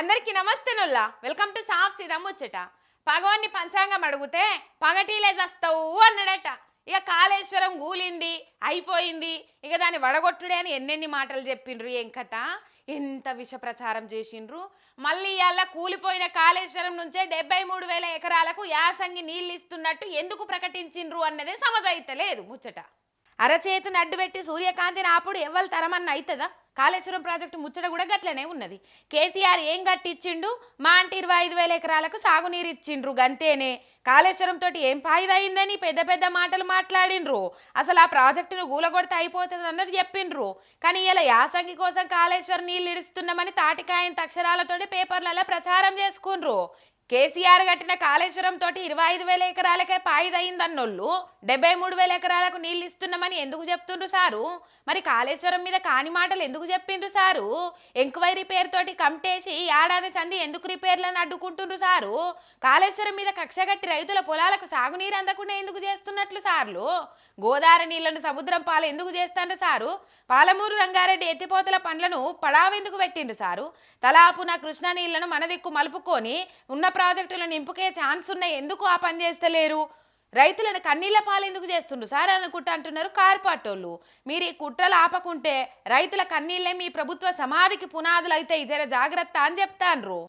అందరికీ నమస్తే తెలంగాణోళ్ళ welcome to సాఫ్ సీదా ముచ్చట. పగవాన్ని పంచాంగం అడిగితే పగటీలే చస్తావు అన్నాడట. ఇక కాళేశ్వరం గూలింది అయిపోయింది. ఇక దాన్ని వడగొట్టుడే అని ఎన్నెన్ని మాటలు చెప్పిండ్రు ఏం కథ? ఎంత విష ప్రచారం చేసిండ్రు? మళ్ళీ ఇవాళ కూలిపోయిన కాళేశ్వరం నుంచే డెబ్బై మూడు వేల ఎకరాలకు యాసంగి నీళ్ళు ఇస్తున్నట్టు ఎందుకు ప్రకటించిండ్రు అన్నదే సమజైతలేదు ముచ్చట. అరచేతిని అడ్డుపెట్టి సూర్యకాంతిని ఆపుడు ఎవ్వరు తరమన్న అవుతుందా కాళేశ్వరం ప్రాజెక్టు ముచ్చట కూడా గట్లనే ఉన్నది. కేసీఆర్ ఏం గట్టిచ్చిండు? మా అంటే ఇరవై ఐదు వేల ఎకరాలకు సాగునీరు ఇచ్చిండ్రు గంతేనే. కాళేశ్వరం తోటి ఏం ఫాయిదా అయిందని పెద్ద పెద్ద మాటలు మాట్లాడిండ్రు. అసలు ఆ ప్రాజెక్టును గూలగొడితే అయిపోతుంది అన్నట్టు చెప్పిండ్రు. కానీ ఇలా యాసంగి కోసం కాళేశ్వరం నీళ్ళు ఇడుస్తున్నామని తాటికాయన అక్షరాలతోటి పేపర్లలో ప్రచారం చేసుకుండ్రు. కేసీఆర్ కట్టిన కాళేశ్వరం తోటి ఇరవై ఐదు వేల ఎకరాలకే పాయిదయిందన్నోళ్ళు డెబ్బై మూడు వేల ఎకరాలకు నీళ్ళు ఇస్తున్నామని ఎందుకు చెప్తుండ్రు సారు? మరి కాళేశ్వరం మీద కాని మాటలు ఎందుకు చెప్పిండ్రు సారు? ఎంక్వైరీ పేరుతోటి కమిటేసి ఏడాది చంది ఎందుకు రిపేర్లను అడ్డుకుంటుండ్రు సారు? కాళేశ్వరం మీద కక్ష కట్టి రైతుల పొలాలకు సాగునీరు అందకుండా ఎందుకు చేస్తున్నట్లు సార్లు? గోదావరి నీళ్ళను సముద్రం పాలు ఎందుకు చేస్తాండ్రు సారు? పాలమూరు రంగారెడ్డి ఎత్తిపోతల పండ్లను పడావెందుకు పెట్టిండ్రు సారు? తలాపున కృష్ణా నీళ్ళను మన దిక్కు మలుపుకొని ఉన్న ప్రాజెక్టులను నింపుకే ఛాన్స్ ఉన్నాయి. ఎందుకు ఆ పని చేస్తలేరు? రైతులను కన్నీళ్ళ పాలు ఎందుకు చేస్తుండ్రు? సార్ అనుకుంటా అంటున్నారు కార్పాటోళ్ళు. మీరు ఈ కుట్రలు ఆపకుంటే రైతుల కన్నీళ్ళే మీ ప్రభుత్వ సమాధికి పునాదులు అయితే జర జాగ్రత్త అని చెప్తాండ్రు.